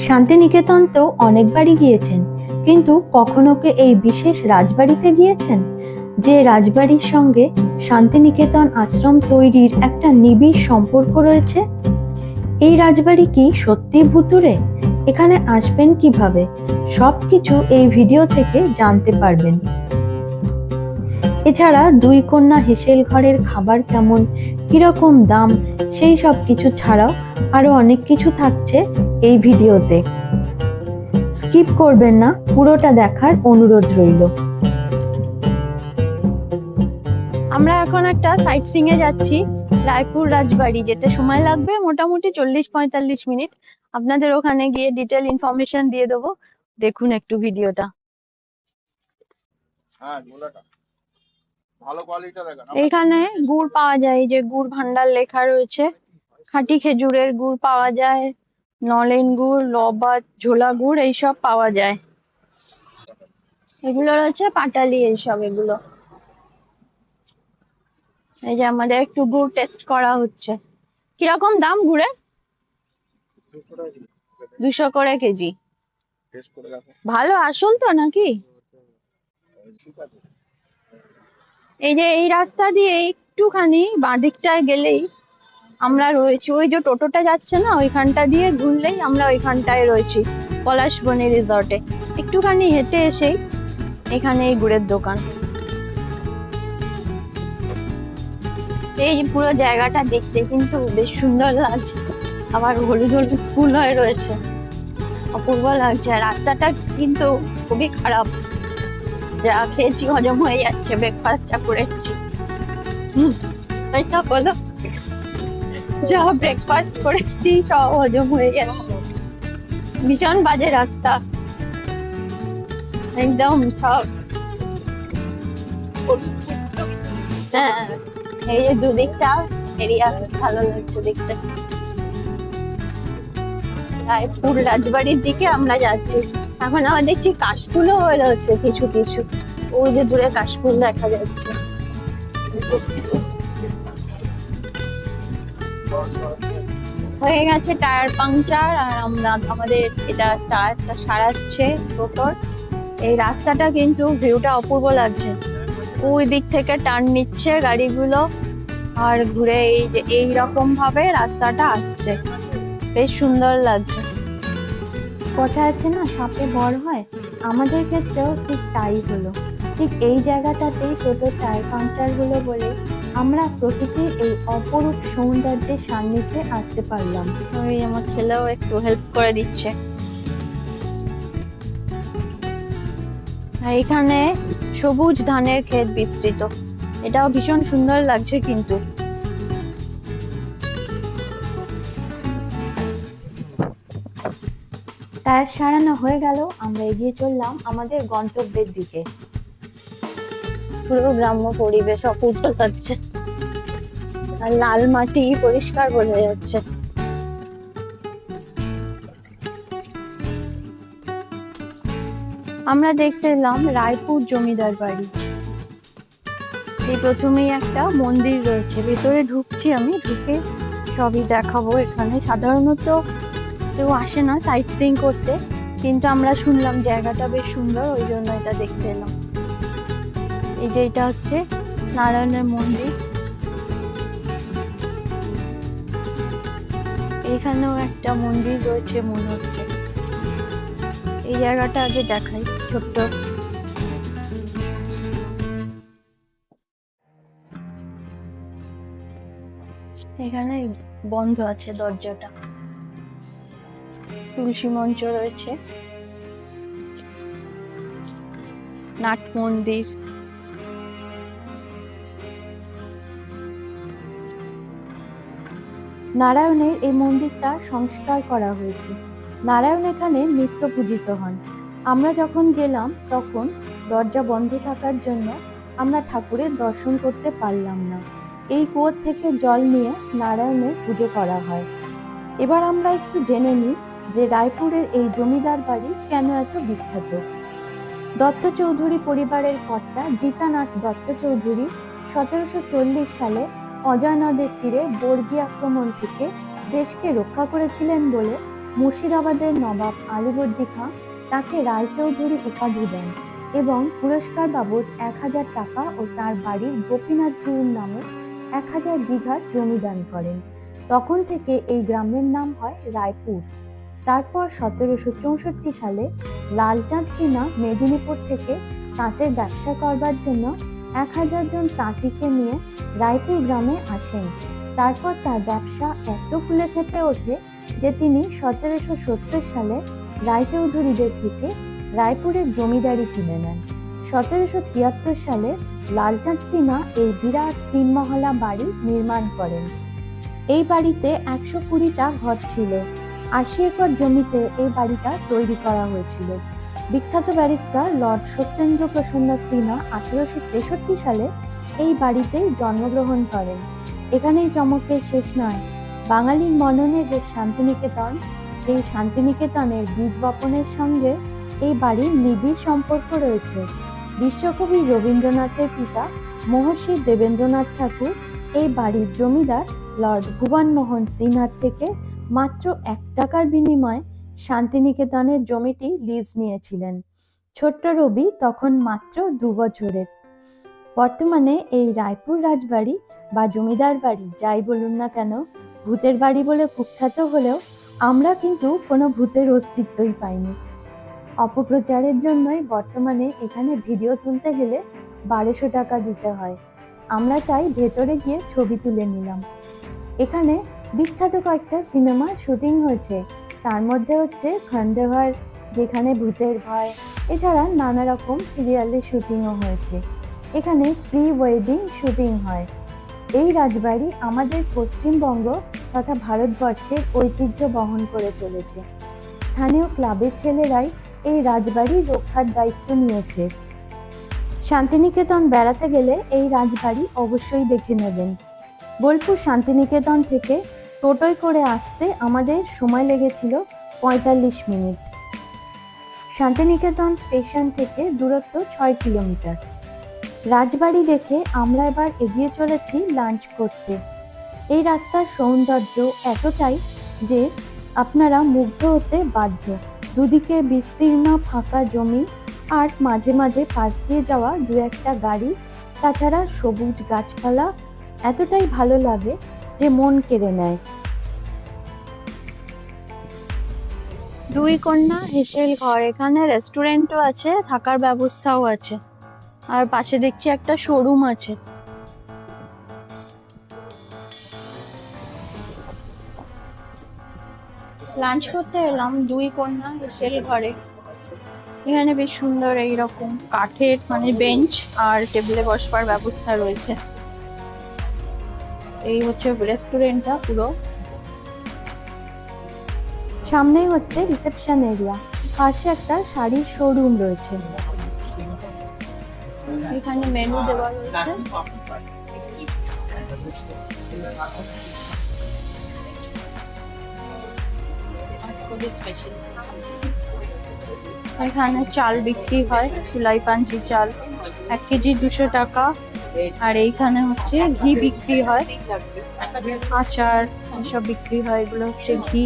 শান্তিনিকেতন তো অনেকবারই গিয়েছেন। কিন্তু কখনো কি এই বিশেষ রাজবাড়িতে গিয়েছেন? যে রাজবাড়ির সঙ্গে শান্তিনিকেতন আশ্রম তৈরির একটা নিবিড় সম্পর্ক রয়েছে? এই রাজবাড়ি কি সত্যি ভুতুরে এখানে আসবেন কীভাবে? সবকিছু এই ভিডিও থেকে জানতে পারবেন। এছাড়া দুই কন্যা হেসেল ঘরের খাবার কেমন, কীরকম দাম, সেই সব কিছু ছাড়াও আরও অনেক কিছু থাকছে এই ভিডিওতে। স্কিপ করবেন না পুরোটা দেখার অনুরোধ রইল। আমরা এখন একটা সাইট সিং এ যাচ্ছি রায়পুর রাজবাড়ি যেতে সময় লাগবে মোটামুটি চল্লিশ পঁয়তাল্লিশ মিনিট। আপনাদের ওখানে গিয়ে ডিটেল ইনফরমেশন দিয়ে দেবো। দেখুন একটু ভিডিওটা। হ্যাঁ এখানে গুড় পাওয়া যায় যে গুড় ভান্ডার লেখা রয়েছে। খাঁটি খেজুরের গুড় পাওয়া যায়। নলেন গুড় লবাদ ঝোলা গুড় এইসব পাওয়া যায়। এগুলো রয়েছে পাটালি এইসব এগুলো। এই যে আমাদের একটু গুড় টেস্ট করা হচ্ছে। কীরকম দাম গুড়ের? দুশো করে কেজি। ভালো আসল তো নাকি? এই যে এই রাস্তা দিয়ে একটুখানি বাঁদিকটায় গেলেই আমরা রয়েছি। ওই যে টোটোটা যাচ্ছে না ওইখানটা দিয়ে ঘুরলেই আমরা ওইখানটায় রয়েছি পলাশবনি রিসর্টে। একটুখানি হেঁটে এসেই এখানে এই গুড়ের দোকান। এই পুরো জায়গাটা দেখতে কিন্তু বেশ সুন্দর লাগছে। আবার হলুদ হলুদ ফুল হয়ে রয়েছে। অপূর্ব লাগছে। আর রাস্তাটা কিন্তু খুবই খারাপ। যা খেয়েছি হজম হয়ে যাচ্ছে ব্রেকফাস্টটা করে এসেছি হুম, এটা বলো? যা ব্রেকফাস্ট করেছি, সব হজম হয়ে যাচ্ছে ভীষণ বাজে রাস্তা। একদম সব। হ্যাঁ এই যে দুদিকটা এরিয়া ভালো লাগছে দেখতে। রায়পুর রাজবাড়ির দিকে আমরা যাচ্ছি। এখন আবার দেখছি কাশফুলও রয়েছে কিছু কিছু। ওই যে দূরে কাশফুল দেখা যাচ্ছে। হয়ে গেছে টায়ার পাংচার আর আমরা আমাদের এটা টায়ারটা সারাচ্ছে টোটোর এই রাস্তাটা কিন্তু ভিউটা অপূর্ব লাগছে। ওই দিক থেকে টার্ন নিচ্ছে গাড়িগুলো আর ঘুরে এই যে এইরকম ভাবে রাস্তাটা আসছে। বেশ সুন্দর লাগছে। কথা আছে না, সাপে বড় হয়? আমাদের ক্ষেত্রেও ঠিক তাই হলো। ঠিক এই জায়গাটাতেই টোটো টায়ার পাংচার হলো বলে আমরা প্রকৃতির এই অপরূপ সৌন্দর্যের সান্নিধ্যে আসতে পারলাম। ওই আমার ছেলেও একটু হেল্প করে দিচ্ছে। আর এখানে সবুজ ধানের ক্ষেত বিস্তৃত। এটাও ভীষণ সুন্দর লাগছে কিন্তু। টায়ার সারানো হয়ে গেল আমরা এগিয়ে চললাম আমাদের গন্তব্যের দিকে। পুরো গ্রাম্য পরিবেশ অপূর্ব যাচ্ছে আর লাল মাটি পরিষ্কার বোঝা যাচ্ছে। আমরা দেখতে এলাম রায়পুর জমিদার বাড়ি। এই প্রথমেই একটা মন্দির রয়েছে। ভেতরে ঢুকছি আমি, ঢুকে সবই দেখাবো এখানে। সাধারণত কেউ আসে না সাইট সিং করতে। কিন্তু আমরা শুনলাম জায়গাটা বেশ সুন্দর, ওই জন্য এটা দেখতে এলাম। এই যে এটা হচ্ছে নারায়ণের মন্দির। এখানেও একটা মন্দির রয়েছে মনে হচ্ছে। এই জায়গাটা আগে দেখাই, ছোট্ট। এখানে বন্ধ আছে দরজাটা। তুলসী মঞ্চ রয়েছে। নাট মন্দির। নারায়ণের এই মন্দিরটা সংস্কার করা হয়েছে। নারায়ণ এখানে নিত্য পূজিত হন। আমরা যখন গেলাম, তখন দরজা বন্ধ থাকার জন্য আমরা ঠাকুরের দর্শন করতে পারলাম না। এই কুয়োর থেকে জল নিয়ে নারায়ণের পুজো করা হয়। এবার আমরা একটু জেনে নিই যে রায়পুরের এই জমিদার বাড়ি কেন এত বিখ্যাত। দত্ত চৌধুরী পরিবারের কর্তা জিতানাথ দত্ত চৌধুরী সতেরোশো চল্লিশ সালে অজয় নদের তীরে বর্গী আক্রমণ থেকে দেশকে রক্ষা করেছিলেন বলে মুর্শিদাবাদের নবাব আলিবর্দী খাঁ তাকে রায়চৌধুরী উপাধি দেন এবং পুরস্কার বাবদ এক হাজার টাকা ও তার বাড়ির গোপীনাথ জিউর নামে এক হাজার বিঘা জমি দান করেন। তখন থেকে এই গ্রামের নাম হয় রায়পুর। তারপর সতেরোশো চৌষট্টি সালে লালচাঁদ সিনহা মেদিনীপুর থেকে তাঁতের ব্যবসা করবার জন্য এক হাজার জন তাঁতিকে নিয়ে রায়পুর গ্রামে আসেন। তারপর তার ব্যবসা এত ফুলে ফেপে ওঠে যে তিনি সতেরোশো সত্তর সালে রায়চৌধুরীদের থেকে রায়পুরের জমিদারি কিনে নেন। সতেরোশো তিয়াত্তর সালে লালচাঁদ সিনহা এই বিরাট তিন মহলা বাড়ি নির্মাণ করেন। এই বাড়িতে একশো কুড়িটা ঘর ছিল। আশি একর জমিতে এই বাড়িটা তৈরি করা হয়েছিল। বিখ্যাত ব্যারিস্টার লর্ড সত্যেন্দ্র প্রসন্ন সিনহা আঠেরোশো তেষট্টি সালে এই বাড়িতেই জন্মগ্রহণ করেন। এখানেই চমকের শেষ নয়, বাঙালির মননে যে শান্তিনিকেতন, সেই শান্তিনিকেতনের বীজ বপনের সঙ্গে এই বাড়ির নিবিড় সম্পর্ক রয়েছে। বিশ্বকবি রবীন্দ্রনাথের পিতা মহর্ষি দেবেন্দ্রনাথ ঠাকুর এই বাড়ির জমিদার লর্ড ভুবনমোহন সিনহার থেকে মাত্র এক টাকার বিনিময়ে শান্তিনিকেতনের জমিটি লিজ নিয়েছিলেন। ছোট্ট রবি তখন মাত্র দু বছরের। বর্তমানে এই রায়পুর রাজবাড়ি বা জমিদার বাড়ি, যাই বলুন না কেন, ভূতের বাড়ি বলে কুখ্যাত হলেও আমরা কিন্তু কোনো ভূতের অস্তিত্বই পাইনি। অপপ্রচারের জন্যই বর্তমানে এখানে ভিডিও তুলতে গেলে বারোশো টাকা দিতে হয়। আমরা তাই ভেতরে গিয়ে ছবি তুলে নিলাম। এখানে বিখ্যাত কয়েকটা সিনেমা শুটিং হয়েছে। তার মধ্যে হচ্ছে খন্ডেভার যেখানে ভূতের ভয়। এছাড়া নানা রকম সিরিয়ালের শুটিংও হয়েছে। এখানে প্রি ওয়েডিং শুটিং হয়। এই রাজবাড়ি আমাদের পশ্চিমবঙ্গ তথা ভারতবর্ষের ঐতিহ্য বহন করে চলেছে। স্থানীয় ক্লাবের ছেলেরাই এই রাজবাড়ি রক্ষার দায়িত্ব নিয়েছে। শান্তিনিকেতন বেড়াতে গেলে এই রাজবাড়ি অবশ্যই দেখে নেবেন। বোলপুর শান্তিনিকেতন থেকে টোটোয় করে আসতে আমাদের সময় লেগেছিল পঁয়তাল্লিশ মিনিট। শান্তিনিকেতন স্টেশন থেকে দূরত্ব ছয় কিলোমিটার। রাজবাড়ি দেখে আমরা এবার এগিয়ে চলেছি লাঞ্চ করতে। এই রাস্তার সৌন্দর্য এতটাই যে আপনারা মুগ্ধ হতে বাধ্য। দুদিকে বিস্তীর্ণ ফাঁকা জমি আর মাঝে মাঝে পাশ দিয়ে যাওয়া দু একটা গাড়ি, তাছাড়া সবুজ গাছপালা, এতটাই ভালো লাগে যে মন কেড়ে নেয়। দুই কন্যা, হেসেল ঘর। এখানে রেস্টুরেন্টও আছে, থাকার ব্যবস্থাও আছে। আর পাশে দেখছি একটা শোরুম আছে। লাঞ্চ করতে এলাম দুই কন্যা, হেসেল ঘরে। এখানে বেশ সুন্দর এইরকম কাঠের মানে বেঞ্চ আর টেবিলে বসবার ব্যবস্থা রয়েছে। এই হচ্ছে রেস্টুরেন্টটা পুরো। সামনেই হচ্ছে রিসেপশন এরিয়া পাশে একটা শাড়ির শোরুম রয়েছে। এখানে মেনু দেওয়া রয়েছে। এখানে চাল বিক্রি হয় চুলাই পাঞ্চি চাল। এক কেজি দুশো টাকা। আর এইখানে হচ্ছে ঘি বিক্রি হয়। আচার এসব বিক্রি হয়, এগুলো হচ্ছে ঘি।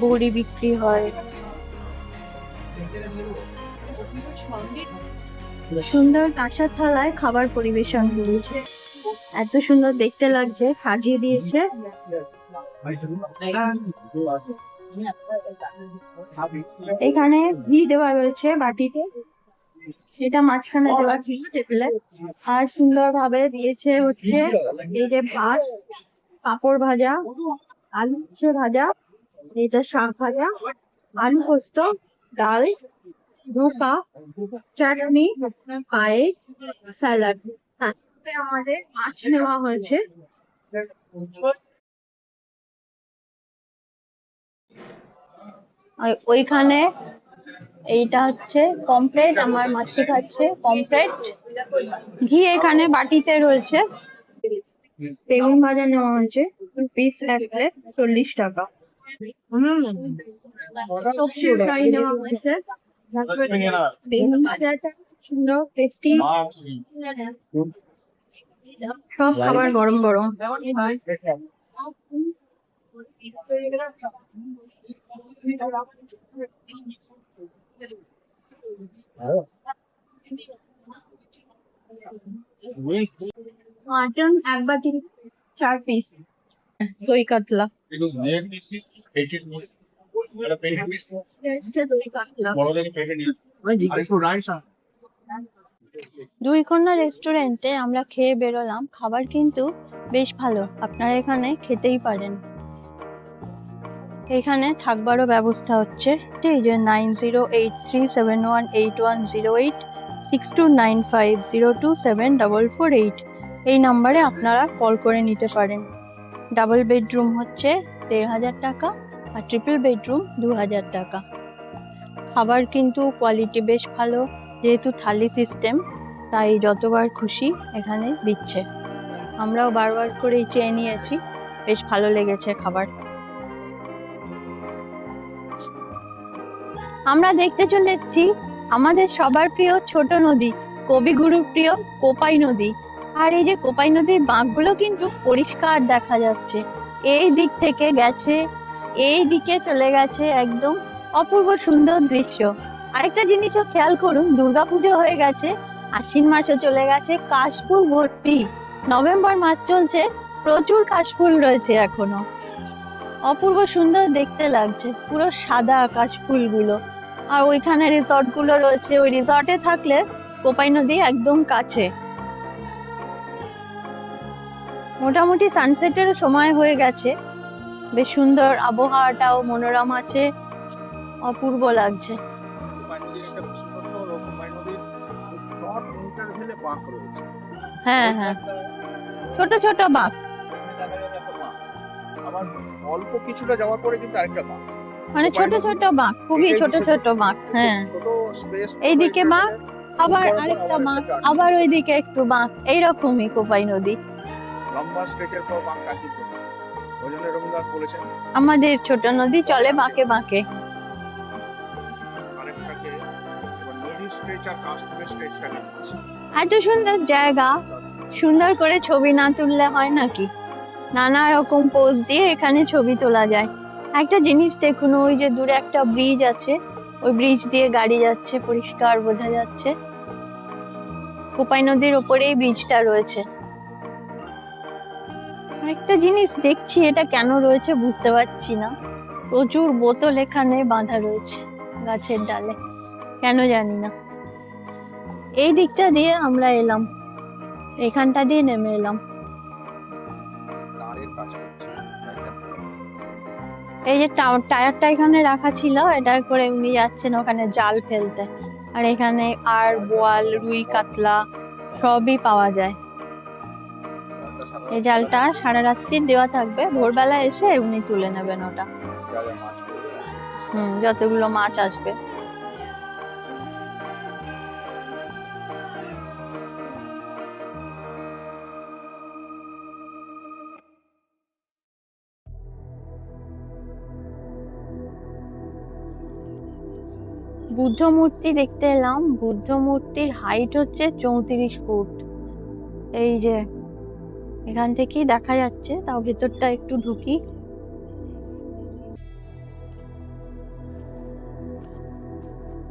বড়ি বিক্রি হয়। সুন্দর কাঁসার থালায় খাবার পরিবেশন করেছে এত সুন্দর দেখতে লাগছে, সাজিয়ে দিয়েছে। এখানে ঘি দেওয়া রয়েছে বাটিতে। এটা মাঝখানে দেওয়া ছিল টেবিলে আর সুন্দর ভাবে দিয়েছে হচ্ছে এই যে ভাত পাঁপড় ভাজা আলু উচ্ছে ভাজা এটা শাক ভাজা আলু পোস্ত ডাল ধোকা চাটনি পায়েস স্যালাড। আমাদের মাছ নেওয়া হয়েছে। ওইখানে এইটা হচ্ছে পমফ্রেট আমার মাসি খাচ্ছে পমফ্রেট ঘি এখানে বাটিতে রয়েছে। বেগুন ভাজা নেওয়া হয়েছে পিস এক প্লেট চল্লিশ টাকা। ফ্রাই নেওয়া হয়েছে। বেগুন ভাজাটা সুন্দর টেস্টি সব খাবার গরম গরম। হয় মাটন এক বাটি চার পিস দই কাতলা। দুই কন্যা রেস্টুরেন্টে আমরা খেয়ে বেরোলাম। খাবার কিন্তু বেশ ভালো। আপনারা এখানে খেতেই পারেন। এখানে থাকবারও ব্যবস্থা হচ্ছে। এই যে nine zero eight three seven one eight one zero eight six two nine five zero two seven double four eight এই নাম্বারে আপনারা কল করে নিতে পারেন। ডাবল বেডরুম হচ্ছে দেড় হাজার টাকা আর ট্রিপল বেডরুম দু হাজার টাকা। খাবার কিন্তু কোয়ালিটি বেশ ভালো, যেহেতু থালি সিস্টেম তাই যতবার খুশি এখানে দিচ্ছে। আমরাও বারবার করেই চেয়ে নিয়েছি, বেশ ভালো লেগেছে খাবার। আমরা দেখতে চলে এসেছি আমাদের সবার প্রিয় ছোট নদী, কবিগুরুর প্রিয় কোপাই নদী। আর এই যে কোপাই নদীর বাঁকগুলো কিন্তু পরিষ্কার দেখা যাচ্ছে। এই দিক থেকে গেছে, এই দিকে চলে গেছে একদম অপূর্ব সুন্দর দৃশ্য। আরেকটা জিনিসও খেয়াল করুন, দুর্গাপুজো হয়ে গেছে, আশ্বিন মাসে চলে গেছে, কাশফুল ভর্তি। নভেম্বর মাস চলছে, প্রচুর কাশফুল রয়েছে এখনও। অপূর্ব সুন্দর দেখতে লাগছে, পুরো সাদা কাশফুলগুলো আর ওইখানে রিসর্টগুলো রয়েছে। ওই রিসর্টে থাকলে কোপাই নদী একদম কাছে। মোটামুটি সানসেটের সময় হয়ে গেছে। বেশ সুন্দর আবহাওয়াটাও মনোরম আছে অপূর্ব লাগছে। হ্যাঁ হ্যাঁ। ছোট ছোট বাঁক। আবার অল্প কিছুটা যাওয়ার পরে কিন্তু আরেকটা বাঁক মানে ছোট ছোট বাঁক খুবই ছোট ছোট বাঁক হ্যাঁ। এইদিকে বাঁক, আবার আরেকটা বাঁক আবার ওইদিকে একটু বাঁক এইরকমই কোপাই নদী। লম্বা স্ট্রেচের পর বাঁক কাটিয়ে ওই জন্য রবীন্দ্রনাথ বলেছেন। আমাদের ছোট নদী চলে বাঁকে বাঁকে। এত সুন্দর জায়গা। সুন্দর করে ছবি না তুললে হয় নাকি? নানা রকম পোজ দিয়ে এখানে ছবি তোলা যায়। একটা জিনিস দেখুন, ওই যে দূরে একটা ব্রিজ আছে। ওই ব্রিজ দিয়ে গাড়ি যাচ্ছে, পরিষ্কার বোঝা যাচ্ছে। কোপাই নদীর ওপরেই ব্রিজটা রয়েছে। একটা জিনিস দেখছি, এটা কেন রয়েছে বুঝতে পারছি না। প্রচুর বোতল এখানে বাঁধা রয়েছে গাছের ডালে। কেন জানি না। এই দিকটা দিয়ে আমরা এলাম। এখানটা দিয়ে নেমে এলাম। এই যে টা- টায়ারটা এখানে রাখা ছিল এটার করে উনি যাচ্ছেন ওখানে জাল ফেলতে। আর এখানে আর বোয়াল রুই কাতলা সবই পাওয়া যায়। এই জালটা সারা রাত্রি দেওয়া থাকবে। ভোরবেলা এসে উনি তুলে নেবেন ওটা। হুম যতগুলো মাছ আসবে। বুদ্ধ মূর্তি দেখতে এলাম। বুদ্ধ মূর্তির হাইট হচ্ছে চৌত্রিশ ফুট। এই যে, এখান থেকেই দেখা যাচ্ছে, তাও ভেতরটা একটু ঢুকি।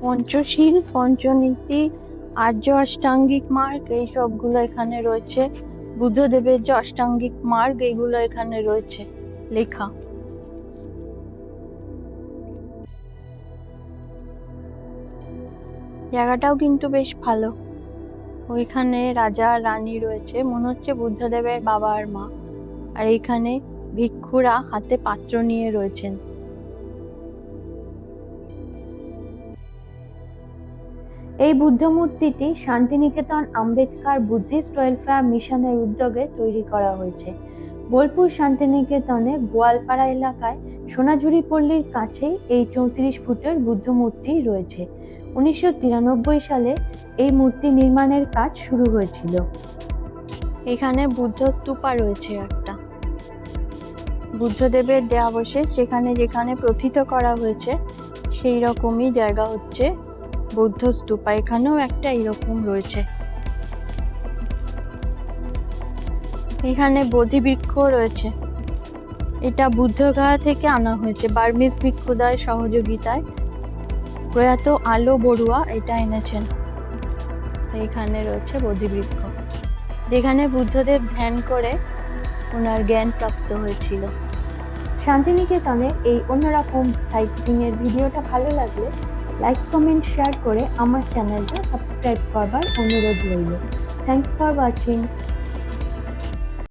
পঞ্চশীল, পঞ্চনীতি, আর্য অষ্টাঙ্গিক মার্গ, এই সবগুলো এখানে রয়েছে। বুদ্ধদেবের যে অষ্টাঙ্গিক মার্গ এইগুলো এখানে রয়েছে লেখা। জায়গাটাও কিন্তু বেশ ভালো। ওইখানে রাজা রানী রয়েছে। মনে হচ্ছে বুদ্ধদেবের বাবা আর মা। আর এইখানে ভিক্ষুরা হাতে পাত্র নিয়ে রয়েছেন। এই বুদ্ধ মূর্তিটি শান্তিনিকেতন আম্বেদকর বুদ্ধিস্ট ওয়েলফেয়ার মিশনের উদ্যোগে তৈরি করা হয়েছে। বোলপুর শান্তিনিকেতনে গোয়ালপাড়া এলাকায় সোনাঝুরি পল্লীর কাছেই এই চৌত্রিশ ফুটের বুদ্ধ মূর্তি রয়েছে। উনিশশো তিরানব্বই সালে এই মূর্তি নির্মাণের কাজ শুরু হয়েছিল। এখানে বুদ্ধ স্তূপা রয়েছে একটা। বুদ্ধদেবের দেহাবশেষ যেখানে যেখানে প্রথিত করা হয়েছে সেই রকমই জায়গা হচ্ছে বৌদ্ধ স্তূপা। এখানেও একটা এরকম রয়েছে। এখানে বোধি বৃক্ষ রয়েছে। এটা বুদ্ধগয়া থেকে আনা হয়েছে। বার্মিজ ভিক্ষুদার সহযোগিতায় প্রয়াত আলো বড়ুয়া এটা এনেছেন। এইখানে রয়েছে বোধিবৃক্ষ। যেখানে বুদ্ধদেব ধ্যান করে ওনার জ্ঞান প্রাপ্ত হয়েছিল। শান্তিনিকেতনের এই অন্যরকম সাইট সিনের ভিডিওটা ভালো লাগলে লাইক কমেন্ট শেয়ার করে আমার চ্যানেলটা সাবস্ক্রাইব করবার অনুরোধ রইল। Thanks for watching